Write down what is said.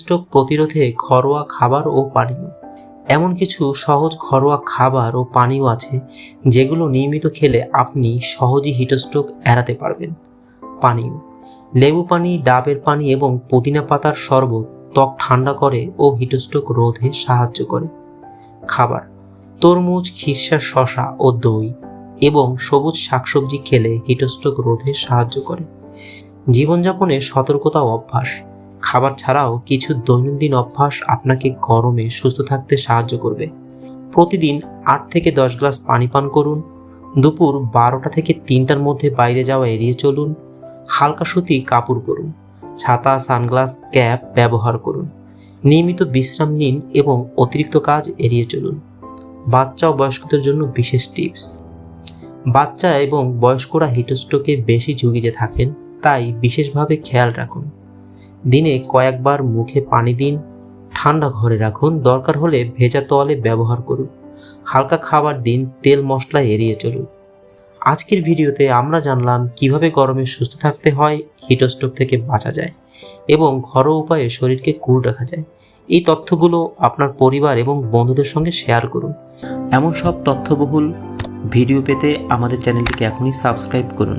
Stroke প্রতিরোধে ঘরোয়া খাবার ও পানীয়। এমন কিছু সহজ ঘরোয়া খাবার ও পানীয় আছে, যেগুলো নিয়মিত খেলে আপনি সহজেই হিটস্ট্রোক এড়াতে পারবেন। পানীয়। লেবু পানি, ডাবের পানি এবং পুদিনা পাতার শরবত ত্বক ঠান্ডা করে ও হিটস্ট্রোক রোধে সাহায্য করে। খাবার। তরমুজ খিরসার শশা ও দই এবং সবুজ শাকসবজি খেলে হিটস্ট্রোক রোধে সাহায্য করে। জীবনযাপনে সতর্কতা অভ্যাস। খাবার ছাড়াও কিছু দৈনন্দিন অভ্যাস আপনাকে গরমে সুস্থ থাকতে সাহায্য করবে। প্রতিদিন আট থেকে দশ গ্লাস পানি পান করুন। দুপুর বারোটা থেকে তিনটার মধ্যে বাইরে যাওয়া এড়িয়ে চলুন। হালকা সুতি কাপড় পরুন। ছাতা, সানগ্লাস, ক্যাপ ব্যবহার করুন। নিয়মিত বিশ্রাম নিন এবং অতিরিক্ত কাজ এড়িয়ে চলুন। বাচ্চা ও বয়স্কদের জন্য বিশেষ টিপস। বাচ্চা এবং বয়স্করা হিটস্ট্রোকে বেশি ঝুঁকিতে থাকেন, তাই বিশেষভাবে খেয়াল রাখুন। দিনে কয়েকবার মুখে পানি দিন, ঠান্ডা ঘরে রাখুন, দরকার হলে ভেজা তোয়ালে ব্যবহার করুন। হালকা খাবার দিন, তেল মশলা এড়িয়ে চলুন। আজকের ভিডিওতে আমরা জানলাম কীভাবে গরমে সুস্থ থাকতে হয়, হিটস্ট্রোক থেকে বাঁচা যায় এবং ঘরোয়া উপায়ে শরীরকে কুল রাখা যায়। এই তথ্যগুলো আপনার পরিবার এবং বন্ধুদের সঙ্গে শেয়ার করুন। এমন সব তথ্যবহুল ভিডিও পেতে আমাদের চ্যানেলটিকে এখনই সাবস্ক্রাইব করুন।